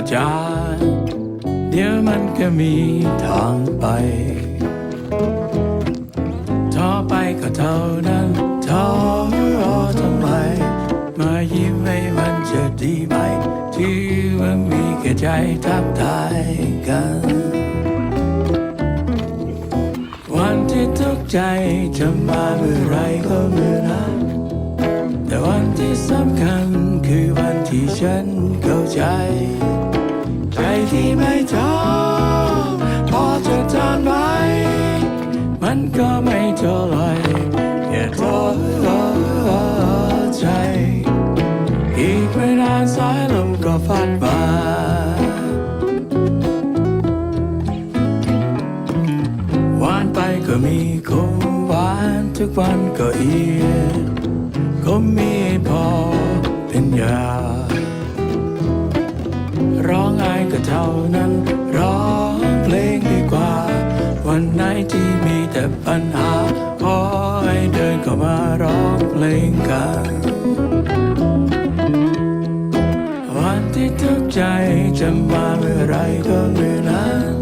ก็จาเดี๋ยวมันก็มีทางไปท้อไปก็เท่านั้นท้อทำไมมายิ้มให้มันจะดีไหม ที่มันมีแค่ใจทักทายกัน วันที่ทุกใจจะมาเมื่อไรก็เมื่อนั้นแต่วันที่สำคัญคือวันที่ฉันเข้าใจ ที่ไม่ท้อพอจะทานไว้ มันก็ไม่เท่าไรแค่ท้อใจ อีกไม่นานสายลมก็พัดมาหวานไปก็มีคมหวานทุกวันก็เอียดคมมีพอเป็นยา เท่านั้นร้องเพลงดีกว่า วันไหนที่มีแต่ปัญหา ขอให้เดินเข้ามาร้องเพลงกัน วันที่ทุกใจจะมาเมื่อไรก็เมื่อนั้น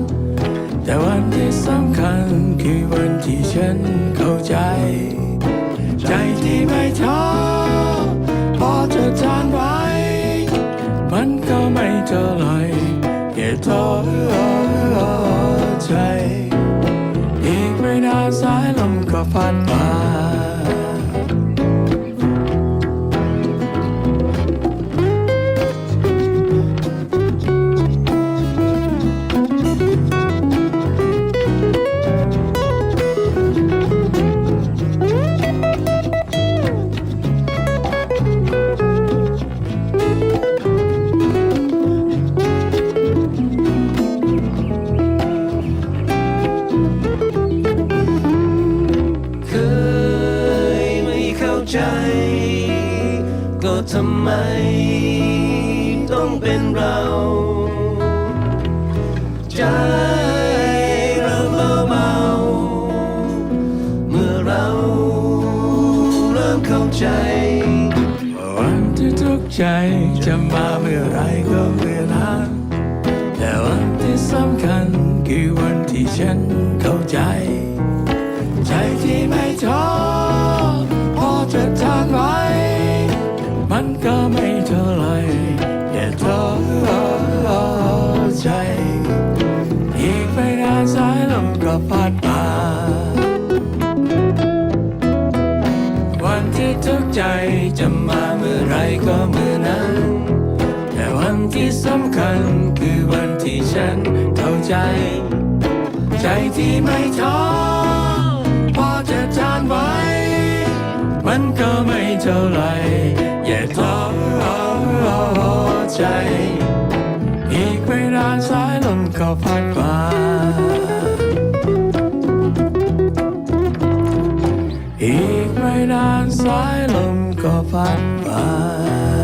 แต่วันที่สำคัญคือวันที่ฉันเข้าใจ ใจที่ไม่ท้อพอจะทานไว้ มันก็ไม่เท่าไหร แใจ ก็ทำไม ต้องเป็นเรา ใจเราเบาๆเมื่อเราเริ่มเข้าใจวันที่ทุกใจจะมาเมื่อไรก็เมื่อนั้น ก็ไม่เท่าไหรแค่ท้อใจ อีกไม่นานสายลมก็พัดมาวันที่ทุกใจจะมาเมื่อไรก็เมื่อนั้น แต่วันที่สำคัญคือวันที่ฉันเข้าใจ ใจที่ไม่ท้อ ใจ อีกไม่นานสายลมก็พัดมาอีกไม่นานสายลมก็พัดมา